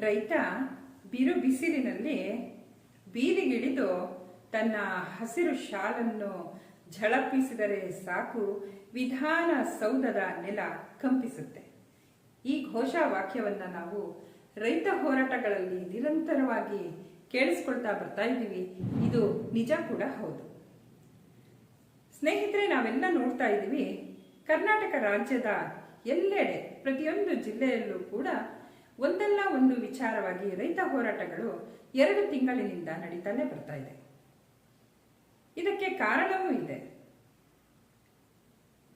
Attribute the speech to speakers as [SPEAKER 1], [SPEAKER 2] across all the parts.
[SPEAKER 1] ರೈತ ಬಿರು ಬಿಸಿಲಿನಲ್ಲಿ ಬೀದಿಗಿಳಿದು ತನ್ನ ಹಸಿರು ಶಾಲನ್ನು ಝಳಪಿಸಿದರೆ ಸಾಕು ವಿಧಾನ ಸೌಧದ ನೆಲ ಕಂಪಿಸುತ್ತೆ. ಈ ಘೋಷವಾಕ್ಯವನ್ನ ನಾವು ರೈತ ಹೋರಾಟಗಳಲ್ಲಿ ನಿರಂತರವಾಗಿ ಕೇಳಿಸ್ಕೊಳ್ತಾ ಬರ್ತಾ ಇದ್ದೀವಿ. ಇದು ನಿಜ ಕೂಡ ಹೌದು. ಸ್ನೇಹಿತರೆ, ನಾವೆಲ್ಲ ನೋಡ್ತಾ ಇದ್ದೀವಿ, ಕರ್ನಾಟಕ ರಾಜ್ಯದ ಎಲ್ಲೆಡೆ, ಪ್ರತಿಯೊಂದು ಜಿಲ್ಲೆಯಲ್ಲೂ ಕೂಡ ಒಂದಲ್ಲ ಒಂದು ವಿಚಾರವಾಗಿ ರೈತ ಹೋರಾಟಗಳು ಎರಡು ತಿಂಗಳಿನಿಂದ ನಡೀತಾನೆ ಬರ್ತಾ ಇದೆ. ಇದಕ್ಕೆ ಕಾರಣವೂ ಇದೆ.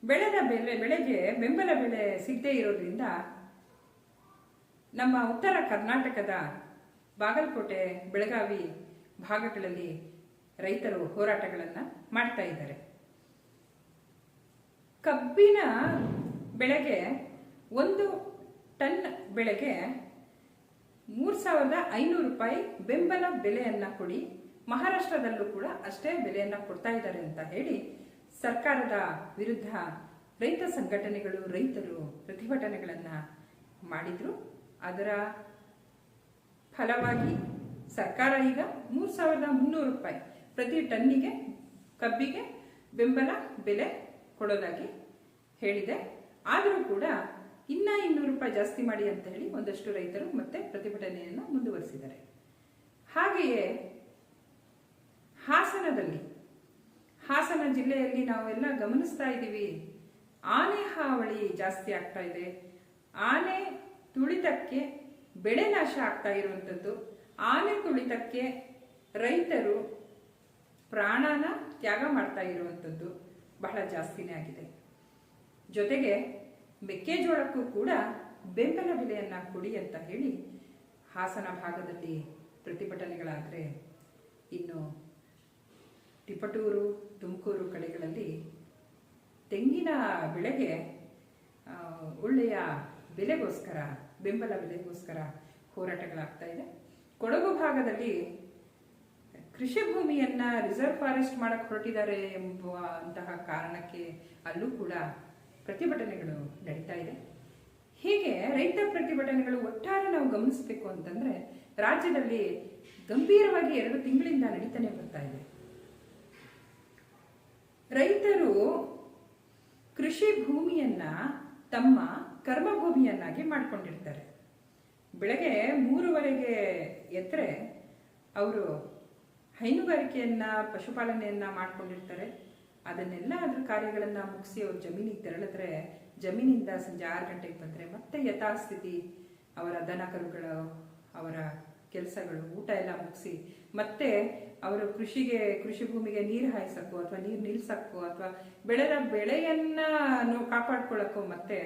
[SPEAKER 1] ಬೆಳೆದ ಬೆಲೆ, ಬೆಳೆಗೆ ಬೆಂಬಲ ಬೆಲೆ ಸಿಗದೇ ಇರೋದ್ರಿಂದ ನಮ್ಮ ಉತ್ತರ ಕರ್ನಾಟಕದ ಬಾಗಲಕೋಟೆ, ಬೆಳಗಾವಿ ಭಾಗಗಳಲ್ಲಿ ರೈತರು ಹೋರಾಟಗಳನ್ನು ಮಾಡ್ತಾ ಇದ್ದಾರೆ. ಕಬ್ಬಿನ ಬೆಳೆಗೆ ಒಂದು ಟನ್ ಬೆಳೆಗೆ ಮೂರು ಸಾವಿರದ ಐನೂರು ರೂಪಾಯಿ ಬೆಂಬಲ ಬೆಲೆಯನ್ನ ಕೊಡಿ. ಮಹಾರಾಷ್ಟ್ರದಲ್ಲೂ ಕೂಡ ಅಷ್ಟೇ ಬೆಲೆಯನ್ನ ಕೊಡ್ತಾ ಇದ್ದಾರೆ ಅಂತ ಹೇಳಿ ಸರ್ಕಾರದ ವಿರುದ್ಧ ರೈತ ಸಂಘಟನೆಗಳು, ರೈತರು ಪ್ರತಿಭಟನೆಗಳನ್ನು ಮಾಡಿದ್ರು. ಅದರ ಫಲವಾಗಿ ಸರ್ಕಾರ ಈಗ ಮೂರು ಸಾವಿರದ ಮುನ್ನೂರು ರೂಪಾಯಿ ಪ್ರತಿ ಟನ್ನಿಗೆ, ಕಬ್ಬಿಗೆ ಬೆಂಬಲ ಬೆಲೆ ಕೊಡೋದಾಗಿ ಹೇಳಿದೆ. ಆದರೂ ಕೂಡ ಇನ್ನ ಇನ್ನೂರು ರೂಪಾಯಿ ಜಾಸ್ತಿ ಮಾಡಿ ಅಂತ ಹೇಳಿ ಒಂದಷ್ಟು ರೈತರು ಮತ್ತೆ ಪ್ರತಿಭಟನೆಯನ್ನು ಮುಂದುವರಿಸಿದ್ದಾರೆ. ಹಾಗೆಯೇ ಹಾಸನದಲ್ಲಿ, ಹಾಸನ ಜಿಲ್ಲೆಯಲ್ಲಿ ನಾವೆಲ್ಲ ಗಮನಿಸ್ತಾ ಇದ್ದೀವಿ. ಆನೆ ಹಾವಳಿ ಜಾಸ್ತಿ ಆಗ್ತಾ ಇದೆ. ಆನೆ ತುಳಿತಕ್ಕೆ ಬೆಳೆ ನಾಶ ಆಗ್ತಾ ಇರುವಂಥದ್ದು. ಆನೆ ತುಳಿತಕ್ಕೆ ರೈತರು ಪ್ರಾಣನ ತ್ಯಾಗ ಮಾಡ್ತಾ ಇರುವಂಥದ್ದು ಬಹಳ ಜಾಸ್ತಿನೇ ಆಗಿದೆ. ಜೊತೆಗೆ ಮೆಕ್ಕೆಜೋಳಕ್ಕೂ ಕೂಡ ಬೆಂಬಲ ಬೆಲೆಯನ್ನು ಕೊಡಿ ಅಂತ ಹೇಳಿ ಹಾಸನ ಭಾಗದಲ್ಲಿ ಪ್ರತಿಭಟನೆಗಳಾದರೆ ಇನ್ನು ತಿಪಟೂರು, ತುಮಕೂರು ಕಡೆಗಳಲ್ಲಿ ತೆಂಗಿನ ಬೆಳೆಗೆ ಒಳ್ಳೆಯ ಬೆಲೆಗೋಸ್ಕರ, ಬೆಂಬಲ ಬೆಲೆಗೋಸ್ಕರ ಹೋರಾಟಗಳಾಗ್ತಾ ಇದೆ. ಕೊಡಗು ಭಾಗದಲ್ಲಿ ಕೃಷಿ ಭೂಮಿಯನ್ನು ರಿಸರ್ವ್ ಫಾರೆಸ್ಟ್ ಮಾಡಕ್ಕೆ ಹೊರಟಿದ್ದಾರೆ ಎಂಬುವ ಅಂತಹ ಕಾರಣಕ್ಕೆ ಅಲ್ಲೂ ಕೂಡ ಪ್ರತಿಭಟನೆಗಳು ನಡೀತಾ ಇದೆ. ಹೀಗೆ ರೈತ ಪ್ರತಿಭಟನೆಗಳು ಒಟ್ಟಾರೆ ನಾವು ಗಮನಿಸಬೇಕು ಅಂತಂದ್ರೆ ರಾಜ್ಯದಲ್ಲಿ ಗಂಭೀರವಾಗಿ ಎರಡು ತಿಂಗಳಿಂದ ನಡೀತಾನೆ ಬರ್ತಾ ಇದೆ. ರೈತರು ಕೃಷಿ ಭೂಮಿಯನ್ನ ತಮ್ಮ ಕರ್ಮಭೂಮಿಯನ್ನಾಗಿ ಮಾಡಿಕೊಂಡಿರ್ತಾರೆ. ಬೆಳಗ್ಗೆ ಮೂರುವರೆಗೆ ಎದ್ರೆ ಅವರು ಹೈನುಗಾರಿಕೆಯನ್ನ, ಪಶುಪಾಲನೆಯನ್ನ ಮಾಡ್ಕೊಂಡಿರ್ತಾರೆ. ಅದನ್ನೆಲ್ಲ ಅದ್ರ ಕಾರ್ಯಗಳನ್ನ ಮುಗಿಸಿ ಅವ್ರು ಜಮೀನಿಗೆ ತೆರಳಿದ್ರೆ, ಜಮೀನಿಂದ ಸಂಜೆ ಆರು ಗಂಟೆಗೆ ಬಂದ್ರೆ ಮತ್ತೆ ಯಥಾಸ್ಥಿತಿ ಅವರ ದನ ಕರುಗಳು, ಅವರ ಕೆಲಸಗಳು, ಊಟ ಎಲ್ಲ ಮುಗಿಸಿ ಮತ್ತೆ ಅವರು ಕೃಷಿಗೆ, ಕೃಷಿ ಭೂಮಿಗೆ ನೀರು ಹಾಯಿಸಕ್ಕೋ ಅಥವಾ ನೀರು ನಿಲ್ಸಕ್ಕೋ ಅಥವಾ ಬೆಳೆದ ಬೆಳೆಯನ್ನ ಕಾಪಾಡ್ಕೊಳ್ಳಕ್ಕೋ ಮತ್ತೆ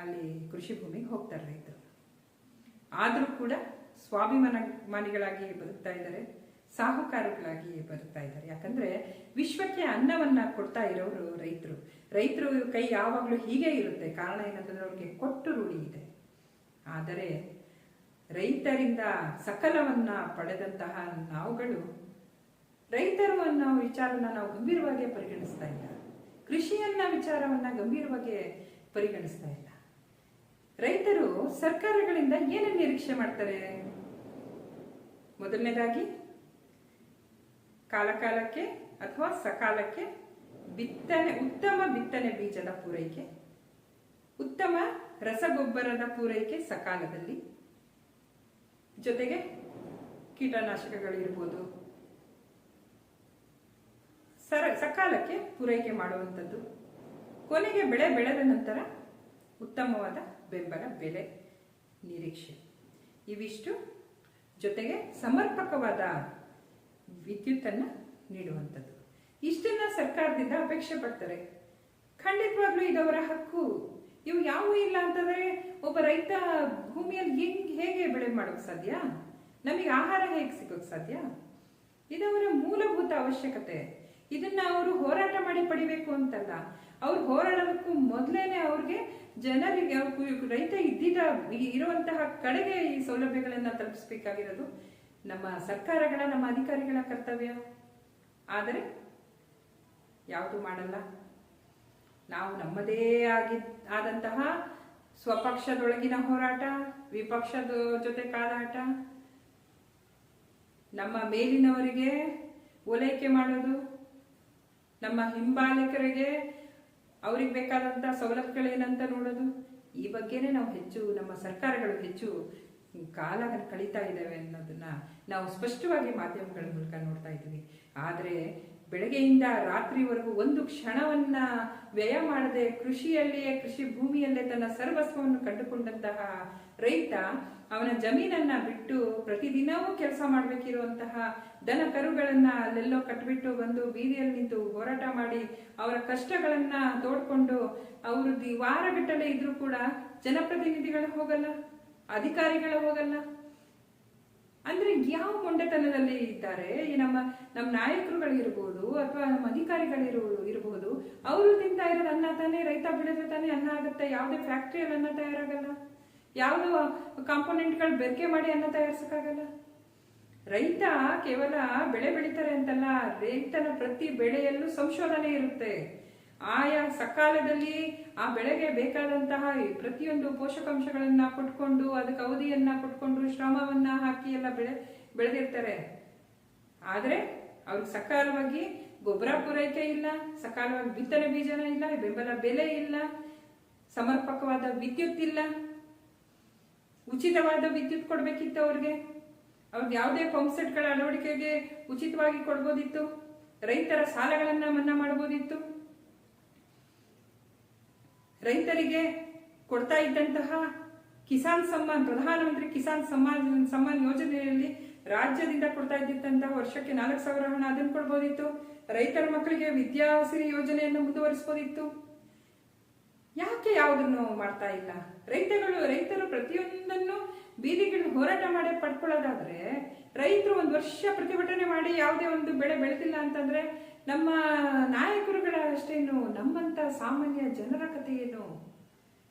[SPEAKER 1] ಅಲ್ಲಿ ಕೃಷಿ ಭೂಮಿಗೆ ಹೋಗ್ತಾರೆ ರೈತರು. ಆದರೂ ಕೂಡ ಸ್ವಾಭಿಮಾನ, ಮಾನಿಗಳಾಗಿ ಬದುಕ್ತಾ ಇದ್ದಾರೆ. ಸಾಹುಕಾರಗಳಾಗಿ ಬರ್ತಾ ಇದ್ದಾರೆ. ಯಾಕಂದ್ರೆ ವಿಶ್ವಕ್ಕೆ ಅನ್ನವನ್ನ ಕೊಡ್ತಾ ಇರೋರು ರೈತರು. ರೈತರು ಕೈ ಯಾವಾಗಲೂ ಹೀಗೆ ಇರುತ್ತೆ. ಕಾರಣ ಏನಂತಂದ್ರೆ ಅವ್ರಿಗೆ ಕೊಟ್ಟು ರೂಢಿ ಇದೆ. ಆದರೆ ರೈತರಿಂದ ಸಕಲವನ್ನ ಪಡೆದಂತಹ ನಾವುಗಳು, ರೈತರು ಅನ್ನೋ ವಿಚಾರನ ನಾವು ಗಂಭೀರವಾಗಿ ಪರಿಗಣಿಸ್ತಾ ಇಲ್ಲ. ಕೃಷಿಯನ್ನ ವಿಚಾರವನ್ನ ಗಂಭೀರವಾಗಿ ಪರಿಗಣಿಸ್ತಾ ಇಲ್ಲ. ರೈತರು ಸರ್ಕಾರಗಳಿಂದ ಏನೇನು ನಿರೀಕ್ಷೆ ಮಾಡ್ತಾರೆ? ಮೊದಲನೇದಾಗಿ ಕಾಲಕಾಲಕ್ಕೆ ಅಥವಾ ಸಕಾಲಕ್ಕೆ ಬಿತ್ತನೆ, ಉತ್ತಮ ಬಿತ್ತನೆ ಬೀಜದ ಪೂರೈಕೆ, ಉತ್ತಮ ರಸಗೊಬ್ಬರದ ಪೂರೈಕೆ ಸಕಾಲದಲ್ಲಿ. ಜೊತೆಗೆ ಕೀಟನಾಶಕಗಳಿರ್ಬೋದು. ಸರ, ಸಕಾಲಕ್ಕೆ ಪೂರೈಕೆ ಮಾಡುವಂಥದ್ದು. ಕೊನೆಗೆ ಬೆಳೆ ಬೆಳೆದ ನಂತರ ಉತ್ತಮವಾದ ಬೆಂಬಲ ಬೆಲೆ ನಿರೀಕ್ಷೆ. ಇವಿಷ್ಟು. ಜೊತೆಗೆ ಸಮರ್ಪಕವಾದ ವಿದ್ಯುತ್ತನ್ನು ನೀಡುವಂಥದ್ದು. ಇಷ್ಟನ್ನ ಸರ್ಕಾರದಿಂದ ಅಪೇಕ್ಷೆ ಪಡ್ತಾರೆ. ಖಂಡಿತವಾಗ್ಲೂ ಇದವರ ಹಕ್ಕು. ಇವು ಯಾವೂ ಇಲ್ಲ ಅಂತಂದ್ರೆ ಒಬ್ಬ ರೈತ ಭೂಮಿಯಲ್ಲಿ ಹೆಂಗ್, ಹೇಗೆ ಬೆಳೆ ಮಾಡೋಕ್ ಸಾಧ್ಯ? ನಮಗೆ ಆಹಾರ ಹೇಗೆ ಸಿಗೋಕ್ ಸಾಧ್ಯ? ಇದವರ ಮೂಲಭೂತ ಅವಶ್ಯಕತೆ. ಇದನ್ನ ಅವರು ಹೋರಾಟ ಮಾಡಿ ಪಡಿಬೇಕು ಅಂತಲ್ಲ. ಅವ್ರು ಹೋರಾಡೋದಕ್ಕೂ ಮೊದಲೇನೆ ಅವ್ರಿಗೆ ಜನರಿಗೆ, ಅವ್ರು ರೈತ ಇದ್ದಿದ್ದ, ಇರುವಂತಹ ಕಡೆಗೆ ಈ ಸೌಲಭ್ಯಗಳನ್ನ ತಲುಪಿಸ್ಬೇಕಾಗಿರೋದು ನಮ್ಮ ಸರ್ಕಾರಗಳ, ನಮ್ಮ ಅಧಿಕಾರಿಗಳ ಕರ್ತವ್ಯ. ಆದರೆ ಯಾವುದು ಮಾಡಲ್ಲ. ನಾವು ನಮ್ಮದೇ ಆಗಿ, ಆದಂತಹ ಸ್ವಪಕ್ಷದೊಳಗಿನ ಹೋರಾಟ, ವಿಪಕ್ಷದ ಜೊತೆ ಕಾದಾಟ, ನಮ್ಮ ಮೇಲಿನವರಿಗೆ ಓಲೈಕೆ ಮಾಡೋದು, ನಮ್ಮ ಹಿಂಬಾಲಕರಿಗೆ ಅವ್ರಿಗೆ ಬೇಕಾದಂತಹ ಸವಲತ್ತುಗಳೇನಂತ ನೋಡೋದು, ಈ ಬಗ್ಗೆನೇ ನಾವು ಹೆಚ್ಚು ನಮ್ಮ ಸರ್ಕಾರಗಳು ಹೆಚ್ಚು ಕಾಲ ಕಳೀತಾ ಇದ್ದಾವೆ ಅನ್ನೋದನ್ನ ನಾವು ಸ್ಪಷ್ಟವಾಗಿ ಮಾಧ್ಯಮಗಳ ಮೂಲಕ ನೋಡ್ತಾ ಇದ್ದೀವಿ. ಆದರೆ ಬೆಳಗ್ಗೆಯಿಂದ ರಾತ್ರಿವರೆಗೂ ಒಂದು ಕ್ಷಣವನ್ನ ವ್ಯಯ ಮಾಡದೆ ಕೃಷಿಯಲ್ಲಿಯೇ, ಕೃಷಿ ಭೂಮಿಯಲ್ಲೇ ತನ್ನ ಸರ್ವಸ್ವವನ್ನು ಕಂಡುಕೊಂಡಂತಹ ರೈತ ಅವನ ಜಮೀನನ್ನ ಬಿಟ್ಟು ಪ್ರತಿದಿನವೂ ಕೆಲಸ ಮಾಡಬೇಕಿರುವಂತಹ ದನ ಕರುಗಳನ್ನ ಅಲ್ಲೆಲ್ಲೋ ಕಟ್ಬಿಟ್ಟು ಬಂದು ಬೀದಿಯಲ್ಲಿ ನಿಂತು ಹೋರಾಟ ಮಾಡಿ ಅವರ ಕಷ್ಟಗಳನ್ನ ತೋಡ್ಕೊಂಡು ಅವರು ವಾರಗಟ್ಟಲೆ ಇದ್ರೂ ಕೂಡ ಜನಪ್ರತಿನಿಧಿಗಳು ಹೋಗಲ್ಲ. ಅಧಿಕಾರಿಗಳು ಹೋಗಲ್ಲ. ಅಂದ್ರೆ ಯಾವ ಮೊಂಡೆತನದಲ್ಲಿ ಇದ್ದಾರೆ? ಈ ನಮ್ಮ ನಮ್ಮ ನಾಯಕರುಗಳು ಇರ್ಬೋದು ಅಥವಾ ನಮ್ಮ ಅಧಿಕಾರಿಗಳಿರು ಇರಬಹುದು ಅವರು ತಿಂತಾ ಇರೋದು ಅನ್ನ ತಾನೇ, ರೈತ ಬೆಳೆದ್ರೆ ತಾನೇ ಅನ್ನ ಆಗುತ್ತೆ. ಯಾವುದೇ ಫ್ಯಾಕ್ಟ್ರಿಯಲ್ಲಿ ಅನ್ನ ತಯಾರಾಗಲ್ಲ. ಯಾವುದು ಕಾಂಪೋನೆಂಟ್ಗಳು ಬೆರಕೆ ಮಾಡಿ ಅನ್ನ ತಯಾರಿಸಕ್ಕಾಗಲ್ಲ. ರೈತ ಕೇವಲ ಬೆಳೆ ಬೆಳೀತಾರೆ ಅಂತಲ್ಲ, ರೈತನ ಪ್ರತಿ ಬೆಳೆಯಲ್ಲೂ ಸಂಶೋಧನೆ ಇರುತ್ತೆ. ಆಯಾ ಸಕಾಲದಲ್ಲಿ ಆ ಬೆಳೆಗೆ ಬೇಕಾದಂತಹ ಪ್ರತಿಯೊಂದು ಪೋಷಕಾಂಶಗಳನ್ನ ಕೊಟ್ಕೊಂಡು, ಅದಕ್ಕೆ ಅವಧಿಯನ್ನ ಕೊಟ್ಕೊಂಡು, ಶ್ರಮವನ್ನ ಹಾಕಿ ಎಲ್ಲ ಬೆಳೆ, ಬೆಳೆದಿರ್ತಾರೆ. ಆದ್ರೆ ಅವ್ರಿಗೆ ಸಕಾಲವಾಗಿ ಗೊಬ್ಬರ ಪೂರೈಕೆ ಇಲ್ಲ, ಸಕಾಲವಾಗಿ ಬಿತ್ತನೆ ಬೀಜನ ಇಲ್ಲ, ಬೆಂಬಲ ಬೆಲೆ ಇಲ್ಲ, ಸಮರ್ಪಕವಾದ ವಿದ್ಯುತ್ ಇಲ್ಲ. ಉಚಿತವಾದ ವಿದ್ಯುತ್ ಕೊಡ್ಬೇಕಿತ್ತು ಅವ್ರಿಗೆ. ಅವ್ರಿಗೆ ಯಾವುದೇ ಪಂಪ್ ಸೆಟ್ಗಳ ಅಳವಡಿಕೆಗೆ ಉಚಿತವಾಗಿ ಕೊಡ್ಬೋದಿತ್ತು. ರೈತರ ಸಾಲಗಳನ್ನ ಮನ್ನಾ ಮಾಡ್ಬೋದಿತ್ತು. ರೈತರಿಗೆ ಕೊಡ್ತಾ ಇದ್ದಂತಹ ಕಿಸಾನ್ ಸಮ್ಮಾನ್, ಪ್ರಧಾನಮಂತ್ರಿ ಕಿಸಾನ್ ಸಮ್ಮಾನ್ ಸಮ್ಮಾನ್ ಯೋಜನೆಯಲ್ಲಿ ರಾಜ್ಯದಿಂದ ಕೊಡ್ತಾ ಇದ್ದಂತಹ ವರ್ಷಕ್ಕೆ ನಾಲ್ಕು ಸಾವಿರ ಹಣ ಅದನ್ನು ಕೊಡ್ಬೋದಿತ್ತು. ರೈತರ ಮಕ್ಕಳಿಗೆ ವಿದ್ಯಾಸಿರಿ ಯೋಜನೆಯನ್ನು ಮುಂದುವರಿಸಬಹುದಿತ್ತು ಯಾಕೆ ಯಾವುದನ್ನು ಮಾಡ್ತಾ ಇಲ್ಲ? ರೈತಗಳು, ರೈತರು ಪ್ರತಿಯೊಂದನ್ನು ಬೀದಿಗಿಳಿದು ಹೋರಾಟ ಮಾಡಿ ಪಡ್ಕೊಳ್ಳೋದಾದ್ರೆ ರೈತರು ಒಂದು ವರ್ಷ ಪ್ರತಿಭಟನೆ ಮಾಡಿ ಯಾವುದೇ ಒಂದು ಬೆಳೆ ಬೆಳೆದಿಲ್ಲ ಅಂತಂದ್ರೆ ನಮ್ಮ ನಾಯಕರುಗಳ ಅಷ್ಟೇನು, ನಮ್ಮಂತ ಸಾಮಾನ್ಯ ಜನರ ಕಥೆಯೇನು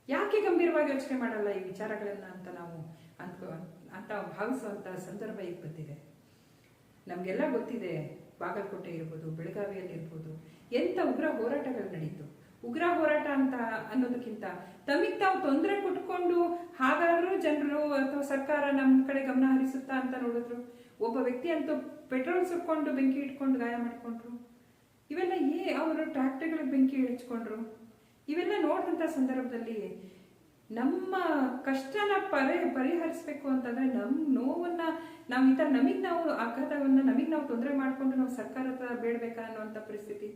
[SPEAKER 1] ಯಾಕೆ ಗಂಭೀರವಾಗಿ ಯೋಚನೆ ಮಾಡಲ್ಲ ಈ ವಿಚಾರಗಳನ್ನ ಅಂತ ನಾವು ಅಂದ್ಕೊ, ಅಂತ ಭಾವಿಸುವಂತ ಸಂದರ್ಭ ಈಗ ಬಂದಿದೆ. ನಮಗೆಲ್ಲ ಗೊತ್ತಿದೆ, ಬಾಗಲಕೋಟೆ ಇರ್ಬೋದು, ಬೆಳಗಾವಿಯಲ್ಲಿ ಇರ್ಬೋದು, ಎಂತ ಉಗ್ರ ಹೋರಾಟಗಳು ನಡೀತು. ಉಗ್ರ ಹೋರಾಟ ಅಂತ ಅನ್ನೋದಕ್ಕಿಂತ ತಮಗ್ ತಾವು ತೊಂದರೆ ಕೊಟ್ಕೊಂಡು ಹಾಗಾದ್ರೂ ಜನರು ಅಥವಾ ಸರ್ಕಾರ ನಮ್ಮ ಕಡೆ ಗಮನ ಹರಿಸುತ್ತಾ ಅಂತ ನೋಡಿದ್ರು. ಒಬ್ಬ ವ್ಯಕ್ತಿ ಅಂತೂ ಪೆಟ್ರೋಲ್ ಸುಟ್ಕೊಂಡು ಬೆಂಕಿ ಇಟ್ಕೊಂಡು ಗಾಯ ಮಾಡ್ಕೊಂಡ್ರು. ಇವೆಲ್ಲ ಏ ಅವರು ಟ್ರ್ಯಾಕ್ಟರ್ಗಳಿಗೆ ಬೆಂಕಿ ಇಳಿಸ್ಕೊಂಡ್ರು? ಇವೆಲ್ಲ ನೋಡಿದಂಥ ಸಂದರ್ಭದಲ್ಲಿ ನಮ್ಮ ಕಷ್ಟನ ಪರಿ, ಪರಿಹರಿಸ್ಬೇಕು ಅಂತಂದ್ರೆ ನಮ್ಮ ನೋವನ್ನ, ನಾವು ಈ ಥರ ನಮಗೆ ನಾವು ಆಘಾತವನ್ನ, ನಮಗೆ ನಾವು ತೊಂದರೆ ಮಾಡಿಕೊಂಡು ನಾವು ಸರ್ಕಾರದ ಬೇಡಬೇಕಾ ಅನ್ನುವಂಥ ಪರಿಸ್ಥಿತಿ.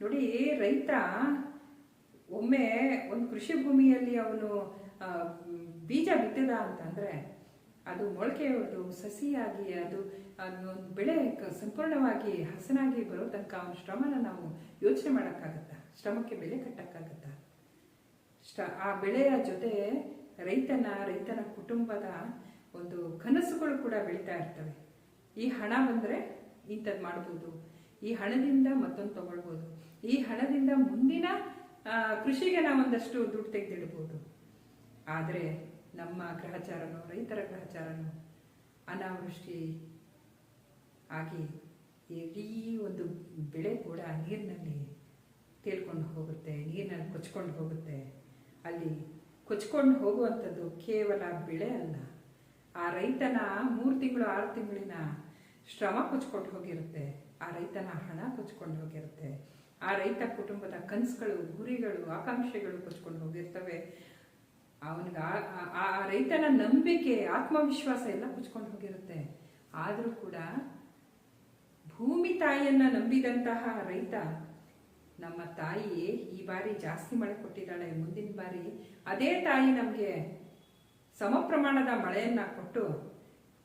[SPEAKER 1] ನೋಡಿ, ರೈತ ಒಮ್ಮೆ ಒಂದು ಕೃಷಿ ಭೂಮಿಯಲ್ಲಿ ಅವನು ಬೀಜ ಬಿತ್ತಿದ ಅಂತಂದ್ರೆ ಅದು ಮೊಳಕೆ ಹೊಡೆದು ಸಸಿಯಾಗಿ ಅದು ಬೆಳೆ ಸಂಪೂರ್ಣವಾಗಿ ಹಸನಾಗಿ ಬರೋ ತನಕ ಅವನ ಶ್ರಮನ ನಾವು ಯೋಚನೆ ಮಾಡೋಕ್ಕಾಗತ್ತಾ? ಶ್ರಮಕ್ಕೆ ಬೆಲೆ ಕಟ್ಟಕ್ಕಾಗತ್ತಾ? ಶ್ರ ಆ ಬೆಳೆಯ ಜೊತೆ ರೈತನ ರೈತನ ಕುಟುಂಬದ ಒಂದು ಕನಸುಗಳು ಕೂಡ ಬೆಳೀತಾ ಇರ್ತವೆ. ಈ ಹಣ ಬಂದರೆ ಇಂಥದ್ದು ಮಾಡ್ಬೋದು. ಈ ಹಣದಿಂದ ಮತ್ತೊಂದು ತಗೊಳ್ಬೋದು. ಈ ಹಣದಿಂದ ಮುಂದಿನ ಕೃಷಿಗೆ ನಾವೊಂದಷ್ಟು ದುಡ್ಡು ತೆಗೆದಿಡ್ಬೋದು. ಆದರೆ ನಮ್ಮ ಗ್ರಹಚಾರನು, ರೈತರ ಗ್ರಹಚಾರನೋ ಅನಾವೃಷ್ಟಿ ಆಗಿ ಇಡೀ ಒಂದು ಬೆಳೆ ಕೂಡ ನೀರಿನಲ್ಲಿ ತೇಲ್ಕೊಂಡು ಹೋಗುತ್ತೆ, ನೀರಿನಲ್ಲಿ ಕೊಚ್ಕೊಂಡು ಹೋಗುತ್ತೆ. ಅಲ್ಲಿ ಕೊಚ್ಕೊಂಡು ಹೋಗುವಂಥದ್ದು ಕೇವಲ ಬೆಳೆ ಅಲ್ಲ. ಆ ರೈತನ ಮೂರು ತಿಂಗಳು, ಆರು ತಿಂಗಳಿನ ಶ್ರಮ ಕೊಚ್ಕೊಂಡು ಹೋಗಿರುತ್ತೆ. ಆ ರೈತನ ಹಣ ಕೊಚ್ಕೊಂಡು ಹೋಗಿರುತ್ತೆ. ಆ ರೈತ ಕುಟುಂಬದ ಕನಸುಗಳು, ಗುರಿಗಳು, ಆಕಾಂಕ್ಷೆಗಳು ಕೊಚ್ಕೊಂಡು ಹೋಗಿರ್ತವೆ. ಅವನಿಗೆ ಆ- ರೈತನ ನಂಬಿಕೆ, ಆತ್ಮವಿಶ್ವಾಸ ಎಲ್ಲ ಕುಚ್ಕೊಂಡು ಹೋಗಿರುತ್ತೆ. ಆದರೂ ಕೂಡ ಭೂಮಿ ತಾಯಿಯನ್ನ ನಂಬಿದಂತಹ ರೈತ ನಮ್ಮ ತಾಯಿ ಈ ಬಾರಿ ಜಾಸ್ತಿ ಮಳೆ ಕೊಟ್ಟಿದ್ದಾಳೆ. ಮುಂದಿನ ಬಾರಿ ಅದೇ ತಾಯಿ ನಮಗೆ ಸಮ ಪ್ರಮಾಣದ ಮಳೆಯನ್ನ ಕೊಟ್ಟು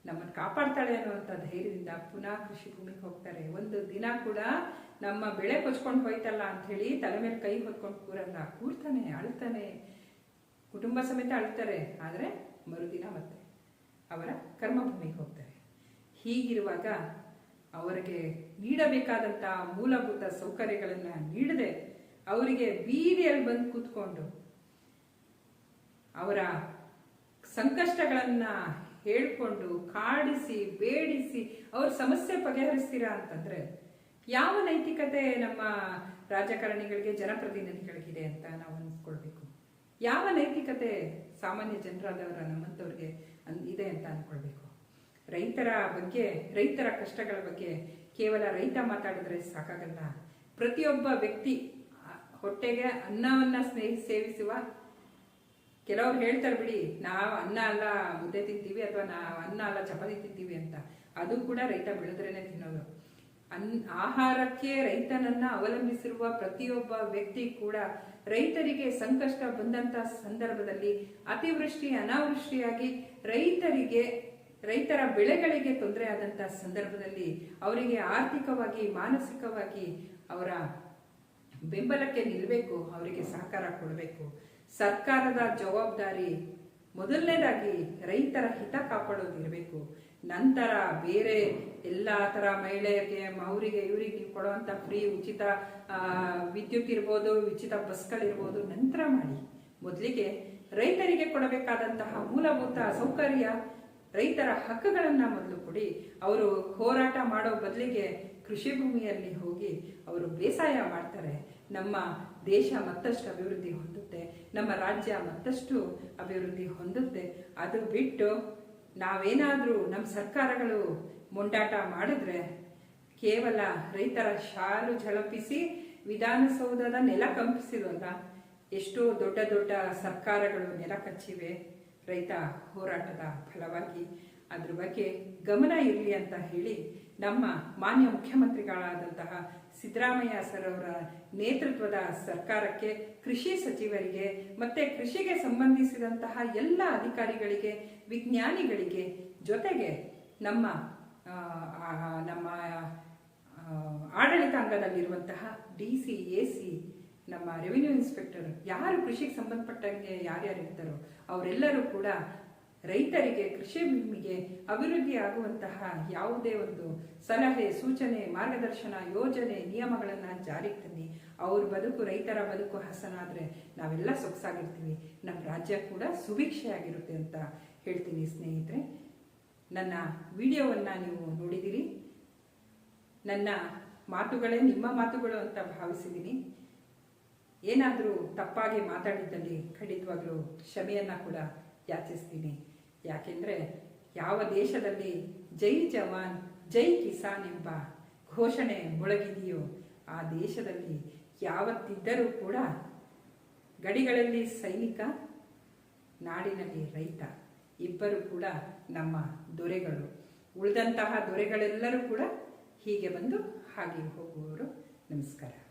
[SPEAKER 1] ನಮ್ಮನ್ನು ಕಾಪಾಡ್ತಾಳೆ ಅನ್ನುವಂಥ ಧೈರ್ಯದಿಂದ ಪುನಃ ಕೃಷಿ ಭೂಮಿಗೆ ಹೋಗ್ತಾರೆ. ಒಂದು ದಿನ ಕೂಡ ನಮ್ಮ ಬೆಳೆ ಕೊಚ್ಕೊಂಡು ಹೋಯ್ತಲ್ಲ ಅಂತ ಹೇಳಿ ತಲೆ ಮೇಲೆ ಕೈ ಹೊತ್ಕೊಂಡು ಕೂರಲ್ಲ. ಕೂರ್ತಾನೆ, ಅಳ್ತಾನೆ. ಕುಟುಂಬ ಸಮೇತ ಅಳ್ತಾರೆ, ಆದರೆ ಮರುದಿನ ಮತ್ತೆ ಅವರ ಕರ್ಮಭೂಮಿಗೆ ಹೋಗ್ತಾರೆ. ಹೀಗಿರುವಾಗ ಅವರಿಗೆ ನೀಡಬೇಕಾದಂಥ ಮೂಲಭೂತ ಸೌಕರ್ಯಗಳನ್ನು ನೀಡದೆ ಅವರಿಗೆ ಬೀದಿಯಲ್ಲಿ ಬಂದು ಕೂತ್ಕೊಂಡು ಅವರ ಸಂಕಷ್ಟಗಳನ್ನು ಹೇಳ್ಕೊಂಡು ಕಾಡಿಸಿ, ಬೇಡಿಸಿ ಅವ್ರ ಸಮಸ್ಯೆ ಬಗೆಹರಿಸ್ತೀರಾ ಅಂತಂದ್ರೆ ಯಾವ ನೈತಿಕತೆ ನಮ್ಮ ರಾಜಕಾರಣಿಗಳಿಗೆ, ಜನಪ್ರತಿನಿಧಿಗಳಿಗಿದೆ ಅಂತ ನಾವು ಅನ್ಸ್ಕೊಳ್ಬೇಕು. ಯಾವ ನೈತಿಕತೆ ಸಾಮಾನ್ಯ ಜನರಾದವರ ನಮ್ಮಂಥವ್ರಿಗೆ ಅನ್- ಇದೆ ಅಂತ ಅಂದ್ಕೊಳ್ಬೇಕು ರೈತರ ಬಗ್ಗೆ, ರೈತರ ಕಷ್ಟಗಳ ಬಗ್ಗೆ ಕೇವಲ ರೈತ ಮಾತಾಡಿದ್ರೆ ಸಾಕಾಗಲ್ಲ. ಪ್ರತಿಯೊಬ್ಬ ವ್ಯಕ್ತಿ ಹೊಟ್ಟೆಗೆ ಅನ್ನವನ್ನ ಸ್ನೇಹಿ, ಸೇವಿಸುವ, ಕೆಲವ್ರು ಹೇಳ್ತಾರೆ ಬಿಡಿ, ನಾವು ಅನ್ನ ಅಲ್ಲ ಮುದ್ದೆ ತಿಂತೀವಿ ಅಥವಾ ನಾವು ಅನ್ನ ಅಲ್ಲ ಚಪಾತಿ ತಿಂತೀವಿ ಅಂತ. ಅದು ಕೂಡ ರೈತ ಬೆಳೆದ್ರೇನೆ ತಿನ್ನೋದು. ಅನ್, ಆಹಾರಕ್ಕೆ ರೈತನನ್ನ ಅವಲಂಬಿಸಿರುವ ಪ್ರತಿಯೊಬ್ಬ ವ್ಯಕ್ತಿ ಕೂಡ ರೈತರಿಗೆ ಸಂಕಷ್ಟ ಬಂದಂತ ಸಂದರ್ಭದಲ್ಲಿ ಅತಿವೃಷ್ಟಿ, ಅನಾವೃಷ್ಟಿಯಾಗಿ ರೈತರಿಗೆ, ರೈತರ ಬೆಳೆಗಳಿಗೆ ತೊಂದರೆ ಆದಂತ ಸಂದರ್ಭದಲ್ಲಿ ಅವರಿಗೆ ಆರ್ಥಿಕವಾಗಿ, ಮಾನಸಿಕವಾಗಿ ಅವರ ಬೆಂಬಲಕ್ಕೆ ನಿಲ್ಲಬೇಕು ಅವರಿಗೆ ಸಹಕಾರ ಕೊಡಬೇಕು. ಸರ್ಕಾರದ ಜವಾಬ್ದಾರಿ ಮೊದಲನೇದಾಗಿ ರೈತರ ಹಿತ ಕಾಪಾಡೋದು ಇರಬೇಕು ನಂತರ ಬೇರೆ ಎಲ್ಲ ತರ ಮಹಿಳೆಯರಿಗೆ ಅವರಿಗೆ ಇವರಿಗೆ ನೀವು ಕೊಡುವಂತ ಫ್ರೀ ಉಚಿತ ವಿದ್ಯುತ್ ಇರ್ಬೋದು, ಉಚಿತ ಬಸ್ಗಳಿರ್ಬೋದು ನಂತರ ಮಾಡಿ. ಮೊದಲಿಗೆ ರೈತರಿಗೆ ಕೊಡಬೇಕಾದಂತಹ ಮೂಲಭೂತ ಸೌಕರ್ಯ, ರೈತರ ಹಕ್ಕುಗಳನ್ನು ಮೊದಲು ಕೊಡಿ. ಅವರು ಹೋರಾಟ ಮಾಡೋ ಬದಲಿಗೆ ಕೃಷಿ ಭೂಮಿಯಲ್ಲಿ ಹೋಗಿ ಅವರು ಬೇಸಾಯ ಮಾಡ್ತಾರೆ. ನಮ್ಮ ದೇಶ ಮತ್ತಷ್ಟು ಅಭಿವೃದ್ಧಿ ಹೊಂದುತ್ತೆ, ನಮ್ಮ ರಾಜ್ಯ ಮತ್ತಷ್ಟು ಅಭಿವೃದ್ಧಿ ಹೊಂದುತ್ತೆ. ಅದು ಬಿಟ್ಟು ನಾವೇನಾದ್ರೂ ನಮ್ಮ ಸರ್ಕಾರಗಳು ಮೊಂಡಾಟ ಮಾಡಿದ್ರೆ ಕೇವಲ ರೈತರ ಶಾಲು ಝಳಪಿಸಿ ವಿಧಾನಸೌಧದ ನೆಲ ಕಂಪಿಸಿದಲ್ಲ ಎಷ್ಟೋ ದೊಡ್ಡ ದೊಡ್ಡ ಸರ್ಕಾರಗಳು ನೆಲ ಕಚ್ಚಿವೆ. ರೈತ ಹೋರಾಟದ ಫಲವಾಗಿ ಅದ್ರ ಬಗ್ಗೆ ಗಮನ ಇರಲಿ ಅಂತ ಹೇಳಿ ನಮ್ಮ ಮಾನ್ಯ ಮುಖ್ಯಮಂತ್ರಿಗಳಾದಂತಹ ಸಿದ್ದರಾಮಯ್ಯ ಸರ್ ಅವರ ನೇತೃತ್ವದ ಸರ್ಕಾರಕ್ಕೆ, ಕೃಷಿ ಸಚಿವರಿಗೆ, ಮತ್ತೆ ಕೃಷಿಗೆ ಸಂಬಂಧಿಸಿದಂತಹ ಎಲ್ಲ ಅಧಿಕಾರಿಗಳಿಗೆ, ವಿಜ್ಞಾನಿಗಳಿಗೆ ಜೊತೆಗೆ ನಮ್ಮ ನಮ್ಮ ಆಡಳಿತಾಂಗದಲ್ಲಿರುವಂತಹ ಡಿ ಸಿ ಎ ಸಿ, ನಮ್ಮ ರೆವಿನ್ಯೂ ಇನ್ಸ್ಪೆಕ್ಟರ್ ಯಾರು ಕೃಷಿಗೆ ಸಂಬಂಧಪಟ್ಟಂಗೆ ಯಾರ್ಯಾರು ಇರ್ತಾರೋ ಅವರೆಲ್ಲರೂ ಕೂಡ ರೈತರಿಗೆ, ಕೃಷಿ ಭೂಮಿಗೆ ಅಭಿವೃದ್ಧಿ ಆಗುವಂತಹ ಯಾವುದೇ ಒಂದು ಸಲಹೆ, ಸೂಚನೆ, ಮಾರ್ಗದರ್ಶನ, ಯೋಜನೆ, ನಿಯಮಗಳನ್ನು ಜಾರಿಗೆ ತನ್ನಿ ಅವ್ರ ಬದುಕು, ರೈತರ ಬದುಕು ಹಸನಾದರೆ ನಾವೆಲ್ಲ ಸೊಗಸಾಗಿರ್ತೀವಿ. ನಮ್ಮ ರಾಜ್ಯ ಕೂಡ ಸುಭಿಕ್ಷೆಯಾಗಿರುತ್ತೆ ಅಂತ ಹೇಳ್ತೀನಿ ಸ್ನೇಹಿತರೆ. ನನ್ನ ವಿಡಿಯೋವನ್ನು ನೀವು ನೋಡಿದಿರಿ. ನನ್ನ ಮಾತುಗಳೇ ನಿಮ್ಮ ಮಾತುಗಳು ಅಂತ ಭಾವಿಸಿದ್ದೀನಿ ಏನಾದರೂ ತಪ್ಪಾಗಿ ಮಾತಾಡಿದ್ದಲ್ಲಿ ಖಂಡಿತವಾಗ್ಲೂ ಕ್ಷಮೆಯನ್ನು ಕೂಡ ಯಾಚಿಸ್ತೀನಿ. ಯಾಕೆಂದರೆ ಯಾವ ದೇಶದಲ್ಲಿ ಜೈ ಜವಾನ್, ಜೈ ಕಿಸಾನ್ ಎಂಬ ಘೋಷಣೆ ಮೊಳಗಿದೆಯೋ, ಆ ದೇಶದಲ್ಲಿ ಯಾವತ್ತಿದ್ದರೂ ಕೂಡ ಗಡಿಗಳಲ್ಲಿ ಸೈನಿಕ, ನಾಡಿನಲ್ಲಿ ರೈತ, ಇಬ್ಬರು ಕೂಡ ನಮ್ಮ ದೊರೆಗಳು. ಉಳಿದಂತಹ ದೊರೆಗಳೆಲ್ಲರೂ ಕೂಡ ಹೀಗೆ ಬಂದು ಹಾಗೆ ಹೋಗುವವರು. ನಮಸ್ಕಾರ.